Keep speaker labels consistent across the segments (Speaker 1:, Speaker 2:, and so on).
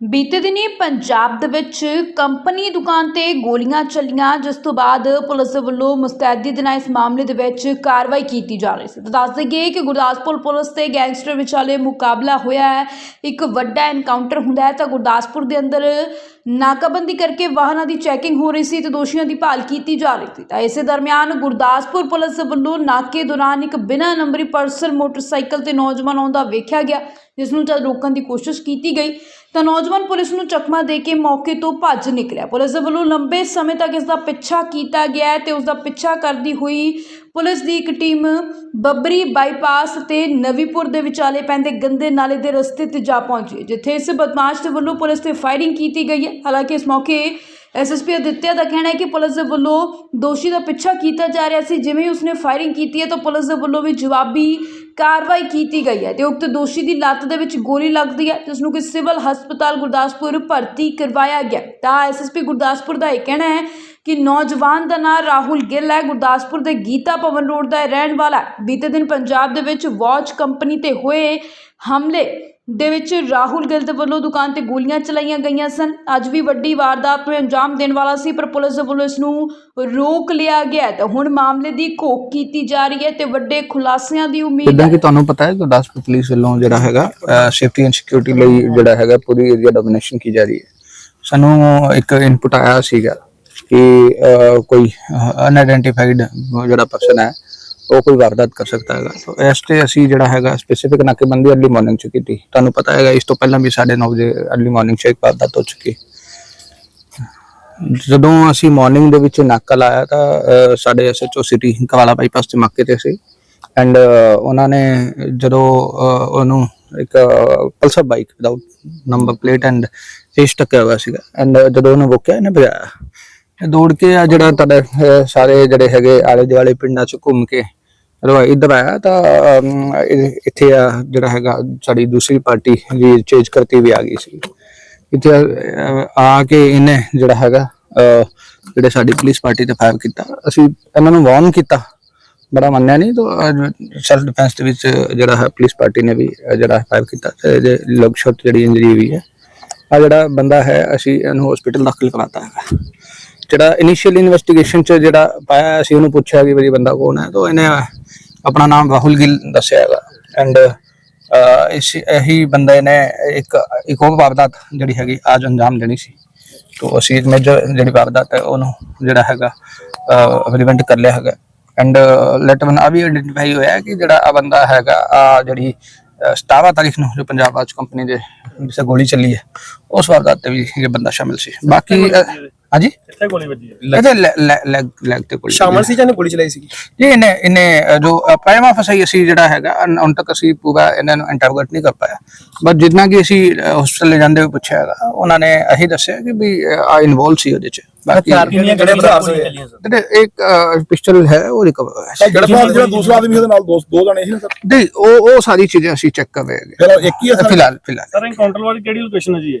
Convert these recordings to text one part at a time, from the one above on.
Speaker 1: ਬੀਤੇ ਦਿਨੀ ਪੰਜਾਬ ਦੇ ਵਿੱਚ ਕੰਪਨੀ ਦੁਕਾਨ ਤੇ ਗੋਲੀਆਂ ਚੱਲੀਆਂ, ਜਿਸ ਤੋਂ ਬਾਅਦ ਪੁਲਿਸ ਵੱਲੋਂ ਮੁਸਤੈਦੀ ਦੇ ਨਾਲ ਇਸ ਮਾਮਲੇ ਦੇ ਵਿੱਚ ਕਾਰਵਾਈ ਕੀਤੀ ਜਾ ਰਹੀ ਸੀ। ਤਾਂ ਦੱਸ ਦਈਏ ਕਿ ਗੁਰਦਾਸਪੁਰ ਪੁਲਿਸ ਤੇ ਗੈਂਗਸਟਰ ਵਿਚਾਲੇ ਮੁਕਾਬਲਾ ਹੋਇਆ ਹੈ। ਇੱਕ ਵੱਡਾ ਐਨਕਾਊਂਟਰ ਹੁੰਦਾ ਹੈ, ਤਾਂ ਗੁਰਦਾਸਪੁਰ ਦੇ ਅੰਦਰ ਨਾਕਾਬੰਦੀ ਕਰਕੇ ਵਾਹਨਾਂ ਦੀ ਚੈਕਿੰਗ ਹੋ ਰਹੀ ਸੀ ਤੇ ਦੋਸ਼ੀਆਂ ਦੀ ਭਾਲ ਕੀਤੀ ਜਾ ਰਹੀ ਸੀ। ਤਾਂ ਇਸੇ ਦਰਮਿਆਨ ਗੁਰਦਾਸਪੁਰ ਪੁਲਿਸ ਵੱਲੋਂ ਨਾਕੇ ਦੌਰਾਨ ਇੱਕ ਬਿਨਾਂ ਨੰਬਰੀ ਪਰਸਨ ਮੋਟਰਸਾਈਕਲ ਤੇ ਨੌਜਵਾਨ ਆਉਂਦਾ ਵੇਖਿਆ ਗਿਆ, ਜਿਸ ਨੂੰ ਜਦ ਰੋਕਣ ਦੀ ਕੋਸ਼ਿਸ਼ ਕੀਤੀ ਗਈ ਤਾਂ ਨੌਜਵਾਨ ਪੁਲਿਸ ਨੂੰ ਚਕਮਾ ਦੇ ਕੇ ਮੌਕੇ ਤੋਂ ਭੱਜ ਨਿਕਲਿਆ। ਪੁਲਿਸ ਦੇ ਵੱਲੋਂ ਲੰਬੇ ਸਮੇਂ ਤੱਕ ਇਸ ਦਾ ਪਿੱਛਾ ਕੀਤਾ ਗਿਆ ਹੈ ਤੇ ਉਸ ਦਾ ਪਿੱਛਾ ਕਰਦੀ ਹੋਈ ਪੁਲਿਸ ਦੀ ਇੱਕ ਟੀਮ ਬੱਬਰੀ ਬਾਈਪਾਸ ਤੇ ਨਵੀਪੁਰ ਦੇ ਵਿਚਾਲੇ ਪੈਂਦੇ ਗੰਦੇ ਨਾਲੇ ਦੇ ਰਸਤੇ ਤੇ ਜਾ ਪਹੁੰਚੀ ਜਿੱਥੇ ਇਸ ਬਦਮਾਸ਼ ਦੇ ਵੱਲੋਂ ਪੁਲਿਸ ਤੇ ਫਾਇਰਿੰਗ ਕੀਤੀ ਗਈ ਹੈ। ਹਾਲਾਂਕਿ ਇਸ ਮੌਕੇ ਐਸਐਸਪੀ ਅਦਿੱਤਿਆ ਦਾ ਕਹਿਣਾ ਹੈ ਕਿ ਪੁਲਿਸ ਦੇ ਵੱਲੋਂ ਦੋਸ਼ੀ ਦਾ ਪਿੱਛਾ ਕੀਤਾ ਜਾ ਰਿਹਾ ਸੀ। ਜਿਵੇਂ ਹੀ ਉਸਨੇ ਫਾਇਰਿੰਗ ਕੀਤੀ ਹੈ ਤਾਂ ਪੁਲਿਸ ਦੇ ਵੱਲੋਂ ਵੀ ਜਵਾਬੀ ਕਾਰਵਾਈ ਕੀਤੀ ਗਈ ਹੈ। ਤੇ ਉਕਤ ਦੋਸ਼ੀ ਦੀ ਲੱਤ ਦੇ ਵਿੱਚ ਗੋਲੀ ਲੱਗਦੀ ਹੈ ਜਿਸ ਨੂੰ ਕਿ ਸਿਵਲ ਹਸਪਤਾਲ ਗੁਰਦਾਸਪੁਰ ਭਰਤੀ ਕਰਵਾਇਆ ਗਿਆ। ਤਾਂ ਐਸਐਸਪੀ ਗੁਰਦਾਸਪੁਰ ਦਾ ਇਹ ਕਹਿਣਾ ਹੈ ਕਿ ਨੌਜਵਾਨ ਦਾ ਨਾਮ ਰਾਹੁਲ ਗਿੱਲ ਹੈ। ਗੁਰਦਾਸਪੁਰ ਦੇ ਗੀਤਾ ਭਵਨ ਰੋਡ ਦਾ ਰਹਿਣ ਵਾਲਾ ਬੀਤੇ ਦਿਨ ਪੰਜਾਬ ਦੇ ਵਿੱਚ ਵਾਚ ਕੰਪਨੀ ਤੇ ਹੋਏ ਹਮਲੇ ਦੇ ਵਿੱਚ ਰਾਹੁਲ ਗਿੱਲ ਦੇ ਵੱਲੋਂ ਦੁਕਾਨ ਤੇ ਗੋਲੀਆਂ ਚਲਾਈਆਂ ਗਈਆਂ ਸਨ। ਅੱਜ ਵੀ ਵੱਡੀ ਵਾਰਦਾਤ ਨੂੰ ਅੰਜਾਮ ਦੇਣ ਵਾਲਾ ਸੀ, ਪਰ ਪੁਲਿਸ ਦੇ ਵੱਲੋਂ ਇਸ ਨੂੰ ਰੋਕ ਲਿਆ ਗਿਆ ਹੈ। ਹੁਣ ਮਾਮਲੇ ਦੀ ਘੋਖ ਕੀਤੀ ਜਾ ਰਹੀ ਹੈ ਤੇ ਵੱਡੇ ਖੁਲਾਸਿਆਂ ਦੀ ਉਮੀਦ
Speaker 2: ਜਿੱਦਾਂ ਕਿ ਤੁਹਾਨੂੰ ਪਤਾ ਹੈ ਗੁਰਦਾਸਪੁਰ ਪੁਲਿਸ ਵੱਲੋਂ ਜਿਹੜਾ ਹੈਗਾ ਸੇਫਟੀ ਐਂਡ ਸਿਕਿਉਰਿਟੀ ਲਈ ਜਿਹੜਾ ਹੈਗਾ, ਪੂਰੀ ਏਰੀਆ ਡੋਮੀਨੇਸ਼ਨ ਕੀ ਜਾ ਰਹੀ ਹੈ। ਸਾਨੂੰ ਇੱਕ ਇਨਪੁਟ ਆਇਆ ਸੀਗਾ ਕਿ ਕੋਈ ਅਨਆਇਡੈਂਟੀਫਾਈਡ ਜਿਹੜਾ ਪਰਸਨ ਹੈ ਉਹ ਕੋਈ ਵਾਰਦਾਤ ਕਰ ਸਕਦਾ ਹੈਗਾ। ਤਾਂ ਇਸ ਤੇ ਅਸੀਂ ਜਿਹੜਾ ਹੈਗਾ ਸਪੈਸੀਫਿਕ ਨਾਕੇਬੰਦੀ ਅਰਲੀ ਮਾਰਨਿੰਗ ਚ ਕੀਤੀ। ਤੁਹਾਨੂੰ ਪਤਾ ਹੈਗਾ ਇਸ ਤੋਂ ਪਹਿਲਾਂ ਵੀ 9:30 ਵਜੇ ਅਰਲੀ ਮਾਰਨਿੰਗ ਚ ਇੱਕ ਵਾਰਦਾਤ ਹੋ ਚੁੱਕੀ। ਜਦੋਂ ਅਸੀਂ ਮਾਰਨਿੰਗ ਦੇ ਵਿੱਚ ਨਾਕਾ ਲਾਇਆ ਤਾਂ ਅਹ, ਸਾਡੇ ਐਸਐਚਓ ਸਿਟੀ ਕਵਾਲਾ ਬਾਈਪਾਸ ਤੇ ਮੱਕੇ ਤੇ ਸੀ। ਐਂਡ ਉਹਨਾਂ ਨੇ ਜਦੋਂ ਉਹਨੂੰ ਇੱਕ Pulsar bike without number plate and age ਟੱਕਿਆ ਹੋਇਆ ਸੀਗਾ। ਐਂਡ ਜਦੋਂ ਉਹਨੂੰ ਰੋਕਿਆ ਇਹਨੇ ਭਜਾਇਆ। ਇਹ ਦੌੜ ਕੇ ਆ ਜਿਹੜਾ ਤੁਹਾਡੇ ਸਾਰੇ ਜਿਹੜੇ ਹੈਗੇ ਆਲੇ ਦੁਆਲੇ ਪਿੰਡਾਂ ਚ ਘੁੰਮ ਕੇ ਜਦੋਂ ਇੱਧਰ ਆਇਆ ਤਾਂ ਇੱਥੇ ਆ ਜਿਹੜਾ ਹੈਗਾ, ਸਾਡੀ ਦੂਸਰੀ ਪਾਰਟੀ ਵੀ ਚੇਂਜ ਕਰਤੀ ਵੀ ਆ ਗਈ ਸੀ। ਇੱਥੇ ਆ ਕੇ ਇਹਨੇ ਜਿਹੜਾ ਹੈਗਾ ਜਿਹੜੇ ਸਾਡੀ ਪੁਲਿਸ ਪਾਰਟੀ ਤੇ ਫਾਇਰ ਕੀਤਾ, ਅਸੀਂ ਇਹਨਾਂ ਨੂੰ ਵਾਰਨ ਕੀਤਾ। ਬੜਾ ਮੰਨਿਆ ਨਹੀਂ ਤਾਂ ਸੈਲਫ ਡਿਫੈਂਸ ਦੇ ਵਿੱਚ ਜਿਹੜਾ ਹੈ ਪੁਲਿਸ ਪਾਰਟੀ ਨੇ ਵੀ ਜਿਹੜਾ ਫਾਇਰ ਕੀਤਾ ਤੇ ਇਹਦੇ ਲਗ ਸ਼ਾਟ ਜਿਹੜੀ ਇੰਜਰੀ ਹੋਈ ਹੈ ਆ ਜਿਹੜਾ ਬੰਦਾ ਹੈ, ਅਸੀਂ ਇਹਨੂੰ ਹਸਪੀਟਲ ਦਾਖਲ ਕਰਾਤਾ ਹੈਗਾ। ਜਿਹੜਾ ਇਨੀਸ਼ੀਅਲ ਇਨਵੈਸਟੀਗੇਸ਼ਨ ਚ ਜਿਹੜਾ ਪਾਇਆ, ਅਸੀਂ ਉਹਨੂੰ ਪੁੱਛਿਆ ਕਿ ਵੀ ਬੰਦਾ ਕੌਣ ਹੈ, ਤਾਂ ਇਹਨੇ ਆਪਣਾ ਨਾਮ ਰਾਹੁਲ ਗਿੱਲ ਦੱਸਿਆ ਹੈਗਾ। ਐਂਡ ਇਸ ਇਹੀ ਬੰਦੇ ਨੇ ਇੱਕ ਇੱਕ ਹੋਰ ਵਾਰਦਾਤ ਜਿਹੜੀ ਹੈਗੀ ਅੱਜ ਅੰਜਾਮ ਦੇਣੀ ਸੀ। ਤੋਂ ਅਸੀਂ ਇੱਕ ਮੇਜਰ ਜਿਹੜੀ ਵਾਰਦਾਤ ਹੈ ਉਹਨੂੰ ਜਿਹੜਾ ਹੈਗਾ ਰਿਵੈਂਟ ਕਰ ਲਿਆ ਹੈਗਾ। ਐਂਡ ਲੈਟਰ ਵਨ ਆ ਵੀ ਆਇਡੈਂਟੀਫਾਈ ਹੋਇਆ ਕਿ ਜਿਹੜਾ ਆ ਬੰਦਾ ਹੈਗਾ ਆ ਜਿਹੜੀ ਅਹ, 17 ਤਾਰੀਖ ਨੂੰ ਜੋ ਪੰਜਾਬ ਰਾਜ ਕੰਪਨੀ ਦੇ ਜਿਸੇ ਗੋਲੀ ਚੱਲੀ ਹੈ ਉਸ ਵਾਰਦਾਤ ਤੇ ਵੀ ਇਹ ਬੰਦਾ ਸ਼ਾਮਿਲ ਸੀ। ਬਾਕੀ ਹਾਂਜੀ?
Speaker 3: ਕਿੱਥੇ ਗੋਲੀ ਵੱਜੀ ਹੈ।
Speaker 2: ਇਹਦੇ ਲੈਗ ਲੈਗ ਤੇ ਗੋਲੀ
Speaker 3: ਸ਼ਾਮਲ ਸੀ ਜਾਂ ਗੋਲੀ ਚਲਾਈ ਸੀ
Speaker 2: ਜੀ ਇਹਨੇ ਇਹਨੇ ਜੋ ਪ੍ਰਾਈਮਾ ਫਸਾਈ ਅਸੀਂ ਜਿਹੜਾ ਹੈਗਾ ਹੁਣ ਤੱਕ ਅਸੀਂ ਪੂਰਾ ਇਹਨਾਂ ਨੂੰ ਇੰਟਰੋਗੇਟ ਨਹੀਂ ਕਰ ਪਾਇਆ। ਬਟ ਜਿੰਨਾ ਕਿ ਅਸੀਂ ਹਸਪੀਟਲ ਲੈ ਜਾਂਦੇ ਹੋਏ ਪੁੱਛਿਆ ਹੈਗਾ ਉਹਨਾਂ ਨੇ ਇਹੀ ਦੱਸਿਆ ਕਿ ਵੀ ਆ ਇਨਵੋਲਵ ਸੀ ਉਹਦੇ ਚ। ਬਾਕੀ
Speaker 3: ਕਿੰਨੀਆਂ ਜਿਹੜੇ ਹਥਿਆਰ ਸੀ
Speaker 2: ਜਿਹੜੇ ਇੱਕ ਪਿਸਟਲ ਹੈ ਉਹ ਰਿਕਵਰ ਹੋਇਆ ਸੀ।
Speaker 4: ਜਿਹੜਾ ਦੂਸਰਾ ਆਦਮੀ ਉਹਦੇ ਨਾਲ ਦੋ ਦੋ ਜਣੇ ਸੀ ਨਾ ਸਰ?
Speaker 2: ਨਹੀਂ ਉਹ ਉਹ ਸਾਰੀ ਚੀਜ਼ਾਂ ਅਸੀਂ ਚੈੱਕ ਕਰ ਰਹੇ ਹਾਂ
Speaker 4: ਉਹ ਇੱਕ ਹੀ ਹੈ ਸਰ?
Speaker 2: ਫਿਲਹਾਲ ਫਿਲਹਾਲ।
Speaker 3: ਸਰ ਐਨਕਾਊਂਟਰ ਵਾਲੀ ਕਿਹੜੀ ਲੋਕੇਸ਼ਨ ਹੈ ਜੀ ਇਹ?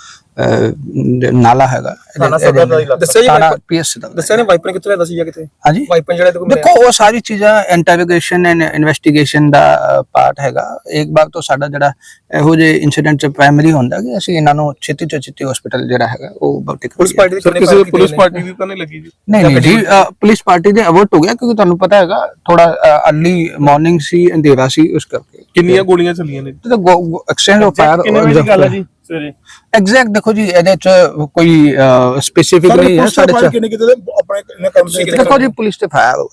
Speaker 2: ਨਾਲਾ ਹੈਗਾ।
Speaker 3: ਥਾਣਾ ਸਦਰ ਦਾ ਇਲਾਕਾ।
Speaker 4: ਦੱਸਿਆ ਜੀ
Speaker 2: ਥਾਣਾ
Speaker 4: ਵਾਈਪਰ-
Speaker 2: ਪੀਐਸ ਦਾ।
Speaker 4: ਦੱਸਿਆ ਨੇ ਵਾਈਪਰ ਕਿੱਥੇ ਲੈਦਾ ਸੀ ਜਾਂ ਕਿਤੇ
Speaker 2: ਹਾਂਜੀ।
Speaker 4: ਵਾਈਪਰ ਜਿਹੜੇ ਤੇ
Speaker 2: ਦੇਖੋ ਉਹ ਸਾਰੀ ਚੀਜ਼ਾਂ ਇੰਟਰੋਗੇਸ਼ਨ ਐਂਡ ਇਨਵੈਸਟੀਗੇਸ਼ਨ ਦਾ ਪਾਰਟ ਹੈਗਾ। ਇੱਕ ਵਾਰ ਤੋਂ ਸਾਡਾ ਜਿਹੜਾ ਇਹੋ ਜਿਹੇ ਇਨਸੀਡੈਂਟ ਚ ਪ੍ਰਾਇਮਰੀ ਹੁੰਦਾ ਕਿ ਅਸੀਂ ਇਹਨਾਂ ਨੂੰ ਛੇਤੀ ਤੋਂ ਛੇਤੀ ਹਸਪੀਟਲ ਜਿਹੜਾ ਹੈਗਾ ਉਹ
Speaker 4: ਪੁਲਿਸ। ਪਾਰਟੀ ਦੇ
Speaker 3: ਕਿਸੇ ਪੁਲਿਸ ਪਾਰਟੀ ਦੀ ਤਾਂ ਨਹੀਂ ਲੱਗੀ ਜੀ?
Speaker 2: ਨਹੀਂ ਨਹੀਂ ਜੀ ਅ, ਪੁਲਿਸ ਪਾਰਟੀ ਦੇ ਅਵਰਟ ਹੋ ਗਿਆ ਕਿਉਂਕਿ ਤੁਹਾਨੂੰ ਪਤਾ ਹੈਗਾ ਥੋੜਾ ਅਰਲੀ ਮਾਰਨਿੰਗ ਸੀ ਅੰਧੇਰਾ ਸੀ ਉਸ ਕਰਕੇ।
Speaker 3: ਕਿੰਨੀਆਂ ਗੋਲੀਆਂ ਚੱਲੀਆਂ ਨੇ?
Speaker 2: ਤੇ ਐਕਸਚੇਂਜ ਆਫ ਫਾਇਰ
Speaker 3: ਕਿੰਨੇ ਵਜੇ ਦੀ ਗੱਲ ਹੈ ਜੀ? ਸਵੇਰੇ
Speaker 2: ਐਗਜ਼ੈਕਟ ਦੇਖੋ ਜੀ ਇਹਦੇ ਚ ਕੋਈ ਸਪੈਸੀਫਿਕ ਨਹੀਂ ਹੈ ਸਾਡੇ ਚ
Speaker 4: ਕਿੰਨੇ ਕਿਤੇ ਆਪਣੇ ਕੰਮ ਦੇ
Speaker 2: ਦੇਖੋ ਜੀ ਪੁਲਿਸ ਤੇ ਫਾਇਰ ਹੋ